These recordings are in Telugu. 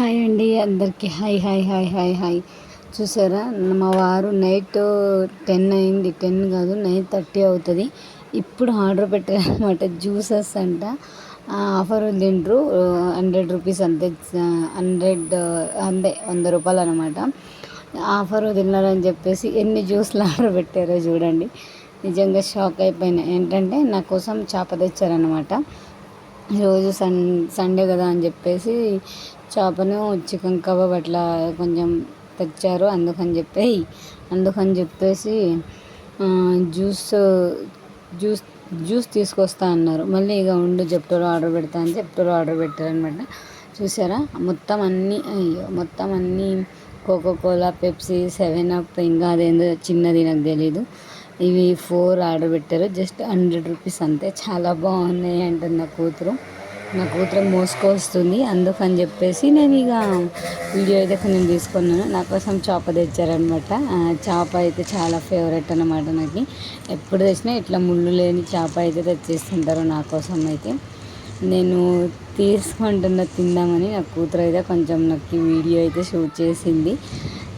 హాయ్ అండి అందరికీ hi hi hi hi hi. చూసారా? మా వారు నైట్ టెన్ అయింది టెన్ కాదు నైన్ థర్టీ అవుతుంది. ఇప్పుడు ఆర్డర్ పెట్టారనమాట జ్యూసెస్ అంట. ఆఫర్ తింటారు హండ్రెడ్ రూపీస్ అంతే హండ్రెడ్ అంతే వంద రూపాయలు అనమాట ఆఫర్ తిన్నారని చెప్పేసి ఎన్ని జ్యూస్లు ఆర్డర్ పెట్టారో చూడండి. నిజంగా షాక్ అయిపోయినా. ఏంటంటే నా కోసం చేప తెచ్చారనమాట ఈరోజు సన్ సండే కదా అని చెప్పేసి చేపను చికెన్ కబాబ్ అట్లా కొంచెం తెచ్చారు. అందుకని చెప్పి అందుకని చెప్పేసి జ్యూస్ జ్యూస్ జ్యూస్ తీసుకొస్తా అన్నారు. మళ్ళీ ఇక ఉండు జెప్టోలో ఆర్డర్ పెడతా అని జెప్టోలో ఆర్డర్ పెట్టారనమాట. చూసారా? మొత్తం అన్నీ అయ్యో మొత్తం అన్నీ Coca Cola Pepsi seven up ఇంకా అదేందో చిన్నది నాకు తెలీదు. ఇవి ఫోర్ ఆర్డర్ పెట్టారు. జస్ట్ హండ్రెడ్ రూపీస్ అంతే. చాలా బాగున్నాయి అంటుంది నా కూతురు. నా కూతురు మోసుకొస్తుంది అందుకని చెప్పేసి నేను ఇక వీడియో అయితే కొంచెం తీసుకున్నాను. నా కోసం చేప తెచ్చారనమాట చేప అయితే చాలా ఫేవరెట్ అనమాట నాకు. ఎప్పుడు తెచ్చినా ఇట్లా ముళ్ళు లేని చేప అయితే తెచ్చేస్తుంటారు నా కోసం అయితే. నేను తీసుకుంటున్న తిందామని నా కూతురు అయితే కొంచెం నాకు వీడియో అయితే షూట్ చేసింది.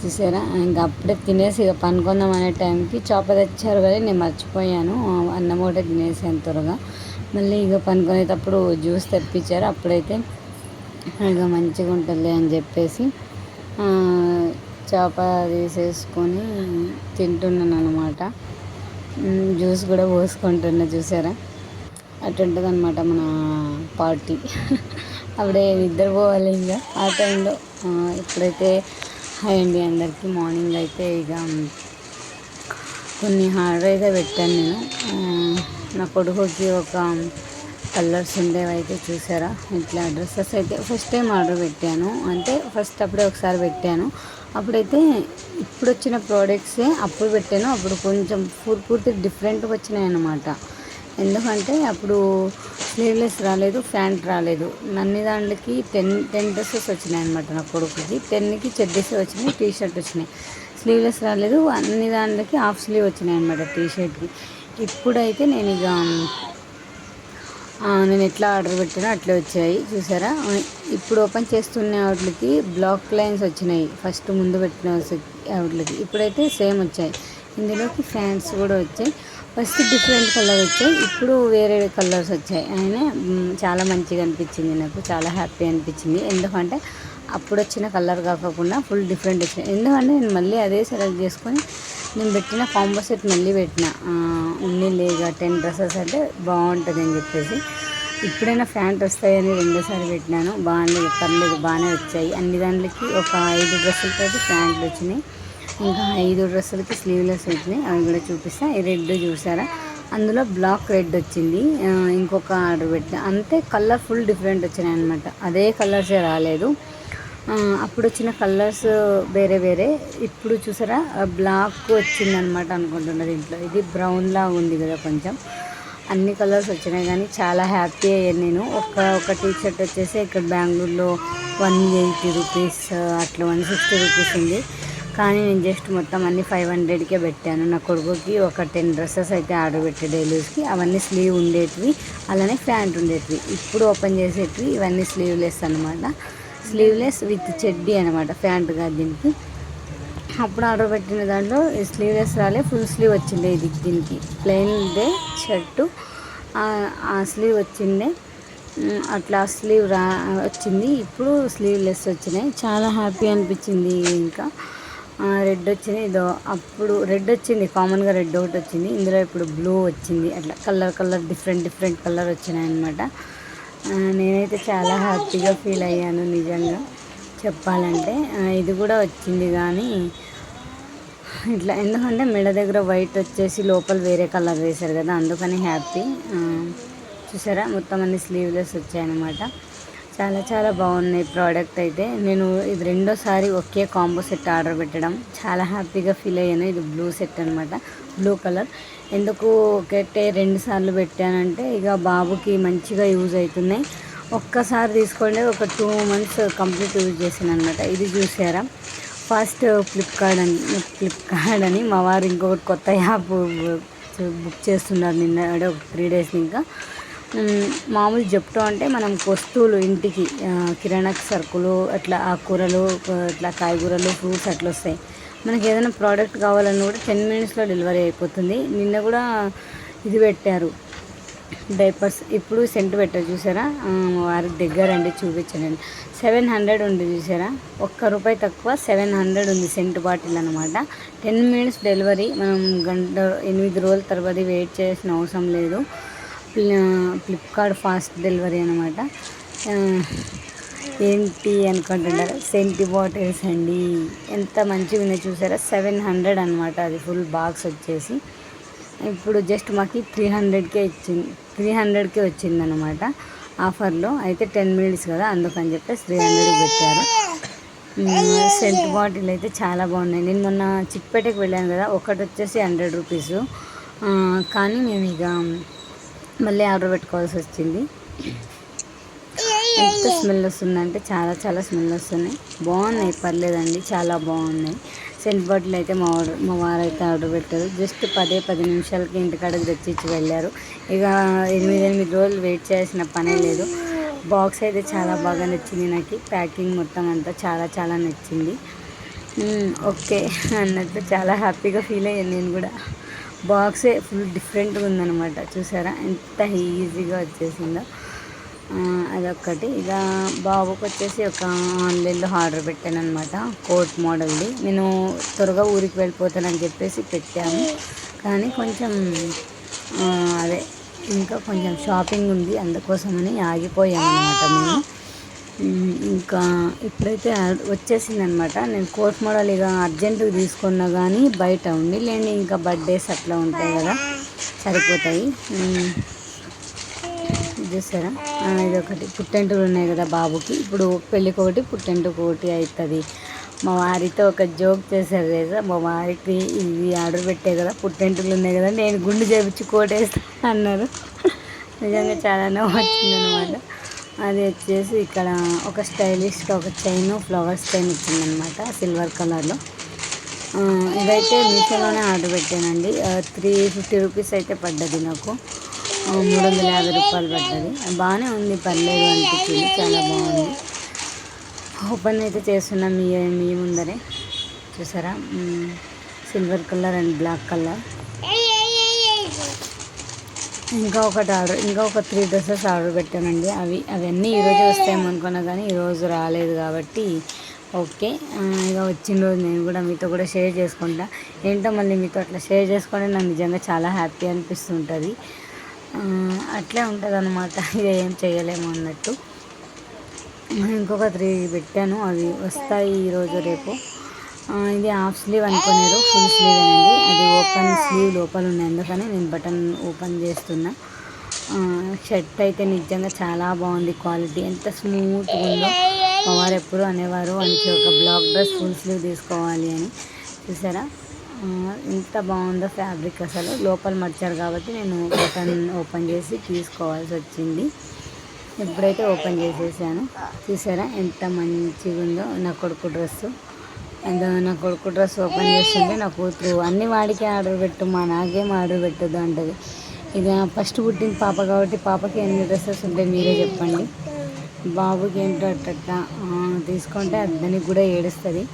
చూసారా? ఇంకా అప్పుడే తినేసి ఇక పనుకుందాం అనే టైంకి చేప తెచ్చారు కానీ నేను మర్చిపోయాను. అన్నం ఒకటే తినేసాను త్వరగా. మళ్ళీ ఇక పనుకునేటప్పుడు జ్యూస్ తెప్పించారు. అప్పుడైతే ఇక మంచిగా ఉంటుంది అని చెప్పేసి చేప తీసేసుకొని తింటున్నాను అనమాట జ్యూస్ కూడా పోసుకుంటున్నా చూసారా? అటుంటుంది అనమాట మన పార్టీ. అప్పుడే నిద్రపోవాలి ఇంకా ఆ టైంలో. ఇప్పుడైతే హాయ్ అండి అందరికీ. మార్నింగ్ అయితే ఇక కొన్ని హార్డర్ అయితే పెట్టాను నేను. నా కొడుకుకి ఒక కలర్స్ ఉండేవి అయితే చూసారా? ఇట్లా డ్రెస్సెస్ అయితే ఫస్ట్ టైం ఆర్డర్ పెట్టాను. అంటే ఫస్ట్ అప్పుడే ఒకసారి పెట్టాను. అప్పుడైతే ఇప్పుడు వచ్చిన ప్రోడక్ట్సే అప్పుడు పెట్టాను. అప్పుడు కొంచెం పూర్ పూర్తి డిఫరెంట్గా వచ్చినాయి అన్నమాట. ఎందుకంటే అప్పుడు స్లీవ్లెస్ రాలేదు ప్యాంట్ రాలేదు. నన్ని దాంట్లకి టెన్ టెన్ డ్రెస్సెస్ వచ్చినాయి అనమాట నా కొడుకుకి. టెన్కి చెడ్డీస్ వచ్చినాయి టీ షర్ట్ వచ్చినాయి. స్లీవ్లెస్ రాలేదు అన్ని దాంట్లకి హాఫ్ స్లీవ్ వచ్చినాయి అనమాట టీ షర్ట్కి ఇప్పుడైతే నేను ఇక నేను ఎట్లా ఆర్డర్ పెట్టానో అట్లే వచ్చాయి. చూసారా? ఇప్పుడు ఓపెన్ చేస్తున్న వాటికి బ్లాక్ లైన్స్ వచ్చినాయి. ఫస్ట్ ముందు పెట్టిన వాటికి ఇప్పుడైతే సేమ్ వచ్చాయి. ఇందులోకి ఫ్యాన్స్ కూడా వచ్చాయి. ఫస్ట్ డిఫరెంట్ కలర్ వచ్చాయి. ఇప్పుడు వేరే కలర్స్ వచ్చాయి. అయినా చాలా మంచిగా అనిపించింది నాకు. చాలా హ్యాపీ అనిపించింది. ఎందుకంటే అప్పుడు వచ్చిన కలర్ కాకుండా ఫుల్ డిఫరెంట్ వచ్చింది ఎందుకంటే నేను మళ్ళీ అదే సెలెక్ట్ చేసుకొని నేను పెట్టిన కాంబో సెట్ మళ్ళీ పెట్టిన. ఉన్ని లేగా టెన్ డ్రెస్సెస్ అంటే బాగుంటుంది అని చెప్పేసి. ఇప్పుడైనా ఫ్యాంట్ వస్తాయని రెండోసారి పెట్టినాను. బాగానే పర్లేదు బాగానే వచ్చాయి. అన్ని దాంట్లకి ఒక ఐదు డ్రెస్సులతో ప్యాంట్లు వచ్చినాయి. ఇంకా ఐదు డ్రెస్సులకి స్లీవ్లెస్ వచ్చినాయి. అవి కూడా చూపిస్తా. ఈ రెడ్ చూసారా? అందులో బ్లాక్ రెడ్ వచ్చింది. ఇంకొక ఆర్డర్ పెట్టిన. అంతే కలర్ ఫుల్ డిఫరెంట్ వచ్చినాయి అనమాట అదే కలర్సే రాలేదు. అప్పుడు వచ్చిన కలర్స్ వేరే వేరే. ఇప్పుడు చూసారా బ్లాక్ వచ్చిందనమాట అనుకుంటున్నారు దీంట్లో. ఇది బ్రౌన్లా ఉంది కదా కొంచెం. అన్ని కలర్స్ వచ్చినాయి కానీ చాలా హ్యాపీ అయ్యాను నేను. ఒక ఒక టీ షర్ట్ వచ్చేసి ఇక్కడ బెంగళూరులో వన్ ఎయిటీ రూపీస్ అట్లా వన్ సిక్స్టీ రూపీస్ ఉంది. కానీ నేను జస్ట్ మొత్తం అన్ని ఫైవ్ హండ్రెడ్కే పెట్టాను. నా కొడుకుకి ఒక టెన్ డ్రెస్సెస్ అయితే ఆర్డర్ పెట్టే డైలీస్కి. అవన్నీ స్లీవ్ ఉండేటివి అలానే ప్యాంట్ ఉండేటివి. ఇప్పుడు ఓపెన్ చేసేటివి ఇవన్నీ స్లీవ్లెస్ అనమాట స్లీవ్లెస్ విత్ చెడ్డీ అనమాట ప్యాంట్ కాదు దీనికి. అప్పుడు ఆర్డర్ పెట్టిన దాంట్లో స్లీవ్లెస్ రాలే ఫుల్ స్లీవ్ వచ్చిండే ఇది దీనికి. ప్లెయిన్దే షర్టు. ఆ స్లీవ్ వచ్చిండే అట్లా స్లీవ్ రా వచ్చింది. ఇప్పుడు స్లీవ్లెస్ వచ్చినాయి. చాలా హ్యాపీ అనిపించింది ఇంకా. రెడ్ వచ్చింది. ఇదో అప్పుడు రెడ్ వచ్చింది. కామన్గా రెడ్ ఒకటి వచ్చింది. ఇందులో ఇప్పుడు బ్లూ వచ్చింది. అట్లా colour colour different different colour వచ్చినాయి అనమాట నేనైతే చాలా హ్యాపీగా ఫీల్ అయ్యాను నిజంగా. చెప్పాలంటే ఇది కూడా వచ్చింది కానీ ఇట్లా ఎందుకంటే మెడ దగ్గర వైట్ వచ్చేసి లోపల వేరే కలర్ వేశారు కదా అందుకని హ్యాపీ. చూసారా? మొత్తం అన్ని స్లీవ్లెస్ వచ్చాయన్నమాట. చాలా చాలా బాగున్నాయి ప్రోడక్ట్ అయితే. నేను ఇది రెండోసారి ఒకే కాంబో సెట్ ఆర్డర్ పెట్టడం. చాలా హ్యాపీగా ఫీల్ అయ్యాను. ఇది బ్లూ సెట్ అనమాట బ్లూ కలర్ ఎందుకు ఒకటే రెండు సార్లు పెట్టానంటే ఇక బాబుకి మంచిగా యూజ్ అవుతున్నాయి. ఒక్కసారి తీసుకోండి. ఒక టూ మంత్స్ కంప్లీట్ యూజ్ చేసాను అనమాట ఇది చూసారా? ఫస్ట్ ఫ్లిప్కార్ట్ అని ఫ్లిప్కార్ట్ అని మా వారు ఇంకొకటి కొత్త యాప్ బుక్ చేస్తున్నారు నిన్న అంటే ఒక త్రీ డేస్ ఇంకా మామూలు జెప్టో అంటే మనం వస్తువులు ఇంటికి కిరాణాకి కిరాణా సరుకులు అట్లా ఆకుకూరలు అట్లా ఇట్లా కాయగూరలు ఫ్రూట్స్ అట్లా వస్తాయి. మనకి ఏదైనా ప్రోడక్ట్ కావాలన్నా కూడా టెన్ మినిట్స్లో డెలివరీ అయిపోతుంది. నిన్న కూడా ఇది పెట్టారు. డైపర్స్ ఇప్పుడు సెంట్ పెట్టారు చూసారా? వారి వారికి దగ్గర అండి చూపించండి సెవెన్ హండ్రెడ్ ఉంది చూసారా? ఒక్క రూపాయి తక్కువ సెవెన్ హండ్రెడ్ ఉంది సెంట్ బాటిల్ అనమాట టెన్ మినిట్స్ డెలివరీ మనం గంట ఎనిమిది రోజుల తర్వాత వెయిట్ చేయాల్సిన అవసరం లేదు. ఫ్లిప్కార్ట్ ఫాస్ట్ డెలివరీ అనమాట ఏంటి అనుకుంటున్నారు? సెంటి బాటిల్స్ అండి. ఎంత మంచిగా ఉన్నాయి చూసారా? సెవెన్ హండ్రెడ్ అనమాట అది ఫుల్ బాక్స్ వచ్చేసి. ఇప్పుడు జస్ట్ మాకు త్రీ హండ్రెడ్కే ఇచ్చింది. త్రీ హండ్రెడ్కే వచ్చింది అనమాట ఆఫర్లో. అయితే టెన్ మినిట్స్ కదా అందుకని చెప్పేసి త్రీ హండ్రెడ్కి పెట్టారు. సెంట్ బాటిల్ అయితే చాలా బాగున్నాయి. నేను మొన్న చిక్పేటకి వెళ్ళాను కదా ఒకటి వచ్చేసి హండ్రెడ్ రూపీస్ కానీ మేము ఇక మళ్ళీ ఆర్డర్ పెట్టుకోవాల్సి వచ్చింది. ఎంత స్మెల్ వస్తుందంటే చాలా చాలా స్మెల్ వస్తున్నాయి. బాగున్నాయి పర్లేదండి చాలా బాగున్నాయి. సెంట్ బాటిల్ అయితే మా ఆర్డర్ మా వారు అయితే ఆర్డర్ పెట్టారు. జస్ట్ పదే పది నిమిషాలకి ఇంటికాడకి తెచ్చిచ్చి వెళ్ళారు. ఇక ఎనిమిది ఎనిమిది రోజులు వెయిట్ చేయాల్సిన పనే లేదు. బాక్స్ అయితే చాలా బాగా నచ్చింది నాకు. ప్యాకింగ్ మొత్తం అంతా చాలా చాలా నచ్చింది. ఓకే అన్నట్టు చాలా హ్యాపీగా ఫీల్ అయ్యాను నేను కూడా. బాక్సే ఫుల్ డిఫరెంట్గా ఉందన్నమాట. చూసారా? ఎంత ఈజీగా వచ్చేసిందో. అదొక్కటి. ఇక బాబుకి వచ్చేసి ఒక ఆన్లైన్లో ఆర్డర్ పెట్టాను అనమాట కోట్ మోడల్ది. నేను త్వరగా ఊరికి వెళ్ళిపోతానని చెప్పేసి పెట్టాము కానీ కొంచెం అదే ఇంకా కొంచెం షాపింగ్ ఉంది. అందుకోసమని ఆగిపోయాము అనమాట మేము. ఇంకా ఇప్పుడైతే వచ్చేసింది వచ్చేసిందనమాట. నేను కోట్ మోడల్ ఇక అర్జెంటుగా తీసుకున్నా కానీ బయట ఉండి లేని ఇంకా బర్త్డేస్ అట్లా ఉంటాయి కదా సరిపోతాయి. ఇది చూసారా? ఇది ఒకటి పుట్టెంటులు ఉన్నాయి కదా బాబుకి. ఇప్పుడు పెళ్ళికి ఒకటి పుట్టెంటుకు ఒకటి అవుతుంది మా వారితో ఒక జోక్ చేశారు కదా మా వారికి ఇది ఆర్డర్ పెట్టే కదా పుట్టెంటులు ఉన్నాయి కదా నేను గుండు చేపించి కోటేస్తా అన్నారు. నిజంగా చాలా నవ్వు వచ్చిందనమాట అది వచ్చేసి ఇక్కడ ఒక స్టైలిష్గా ఒక చైన్ ఫ్లవర్స్ చైన్ ఇచ్చిందనమాట సిల్వర్ కలర్లో. ఇదైతే మీషోలోనే ఆర్డర్ పెట్టానండి. త్రీ ఫిఫ్టీ రూపీస్ అయితే పడ్డది నాకు. మూడు వందల యాభై రూపాయలు పడ్డది. బాగానే ఉంది పర్లేదు అనిపించింది చాలా బాగుంది. ఓపెన్ అయితే చేస్తున్నాం మీ మీ ముందరే. చూసారా? Silver colour and black colour. ఇంకా ఒకటి ఆర్డర్ ఇంకా ఒక త్రీ డ్రెస్సెస్ ఆర్డర్ పెట్టానండి. అవి అవన్నీ ఈరోజు వస్తాయేమో అనుకున్నా కానీ ఈరోజు రాలేదు కాబట్టి ఓకే. ఇక వచ్చిన రోజు నేను కూడా మీతో కూడా షేర్ చేసుకుంటా. ఏంటో మళ్ళీ మీతో అట్లా షేర్ చేసుకుంటే నాకు నిజంగా చాలా హ్యాపీ అనిపిస్తుంటుంది. అట్లే ఉంటుంది అనమాట ఇక ఏం చేయలేము అన్నట్టు. ఇంకొక త్రీ పెట్టాను. అవి వస్తాయి ఈరోజు రేపు. ఇది హాఫ్ స్లీవ్ అనుకున్నారు. ఫుల్ స్లీవ్ అండి అది ఓపెన్ స్లీవ్ లోపల ఉన్నాయి అందుకని నేను బటన్ ఓపెన్ చేస్తున్నా. షర్ట్ అయితే నిజంగా చాలా బాగుంది క్వాలిటీ. ఎంత స్మూత్గా ఉందో. మా వారు ఎప్పుడు అనేవారు వానికి ఒక బ్లాక్ డ్రెస్ ఫుల్ స్లీవ్ తీసుకోవాలి అని. చూసారా? ఎంత బాగుందో ఫ్యాబ్రిక్ అసలు. లోపల మర్చారు కాబట్టి నేను బటన్ ఓపెన్ చేసి తీసుకోవాల్సి వచ్చింది. ఇప్పుడైతే ఓపెన్ చేసేసాను. చూసారా? ఎంత మంచిగా ఉందో నా కొడుకు డ్రెస్సు. అండ్ నా కొడుకు డ్రెస్ ఓపెన్ చేస్తుంటే నా కూతురు. అన్ని వాడికే ఆర్డర్ పెట్టు మా నాకేం ఆర్డర్ పెట్టదు అంటది. ఇక ఫస్ట్ పుట్టిన పాప కాబట్టి పాపకి ఎన్ని డ్రెస్సెస్ ఉంటాయి మీరే చెప్పండి. బాబుకి ఏంటో అట్ట తీసుకుంటే దానికి కూడా ఏడుస్తుంది.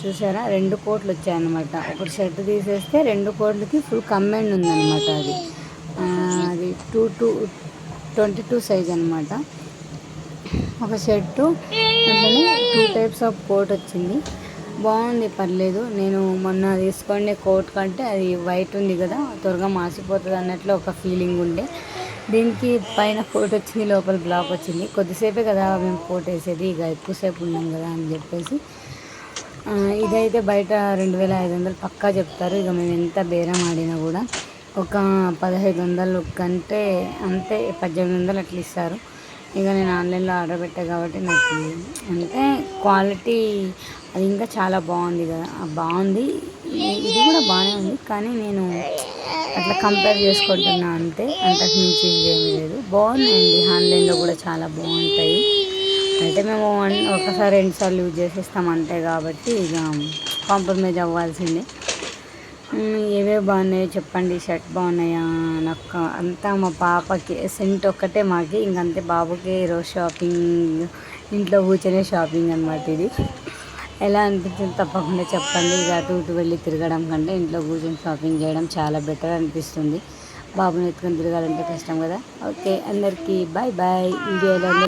చూసారా? రెండు కోట్లు వచ్చాయన్నమాట. ఒకటి షర్ట్ తీసేస్తే రెండు కోట్లకి ఫుల్ కమ్మెండ్ ఉందన్నమాట అది. అది two two twenty two size అనమాట ఒక షర్టు అట్లనే టూ టైప్స్ ఆఫ్ కోట్ వచ్చింది. బాగుంది పర్లేదు. నేను మొన్న తీసుకునే కోట్ కంటే అది వైట్ ఉంది కదా త్వరగా మాసిపోతుంది అన్నట్లు ఒక ఫీలింగ్ ఉండే. దీనికి పైన కోట్ వచ్చింది లోపల బ్లాక్ వచ్చింది. కొద్దిసేపే కదా మేము కోట్ వేసేది ఇక ఎక్కువసేపు ఉన్నాం కదా అని చెప్పేసి. ఇదైతే బయట రెండు వేల ఐదు వందలు పక్కా చెప్తారు. ఇక మేము ఎంత బేరం ఆడినా కూడా ఒక పదహైదు వందలు కంటే అంతే పద్దెనిమిది వందలు అట్లా ఇస్తారు. ఇక నేను ఆన్లైన్లో ఆర్డర్ పెట్టా కాబట్టి నాకు అంటే క్వాలిటీ అది ఇంకా చాలా బాగుంది కదా. బాగుంది. ఇది కూడా బాగానే ఉంది. కానీ నేను అట్లా కంపేర్ చేసుకుంటున్నా అంతే అంతకు మించి ఇంకేమీ లేదు. బాగున్నాయండి. ఆన్లైన్లో కూడా చాలా బాగుంటాయి. అంటే మేము ఒకసారి రెండుసార్లు యూజ్ చేసేస్తాం అంతే కాబట్టి ఇక కాంప్రమైజ్ అవ్వాల్సిందే. ఏవేవి బాగున్నాయో చెప్పండి. షర్ట్ బాగున్నాయా? నాకు అంతా మా పాపకి సెంట్ ఒక్కటే మాకి. ఇంకంతే బాబుకి ఈరోజు షాపింగ్ ఇంట్లో కూర్చొనే షాపింగ్ అనమాట ఇది. ఎలా అనిపించింది తప్పకుండా చెప్పండి. ఇక అటు ఇటు వెళ్ళి తిరగడం కంటే ఇంట్లో కూర్చొని షాపింగ్ చేయడం చాలా బెటర్ అనిపిస్తుంది. బాబుని ఎత్తుకొని తిరగాలంటే కష్టం కదా. ఓకే అందరికీ బాయ్ బాయ్ వీడియోలో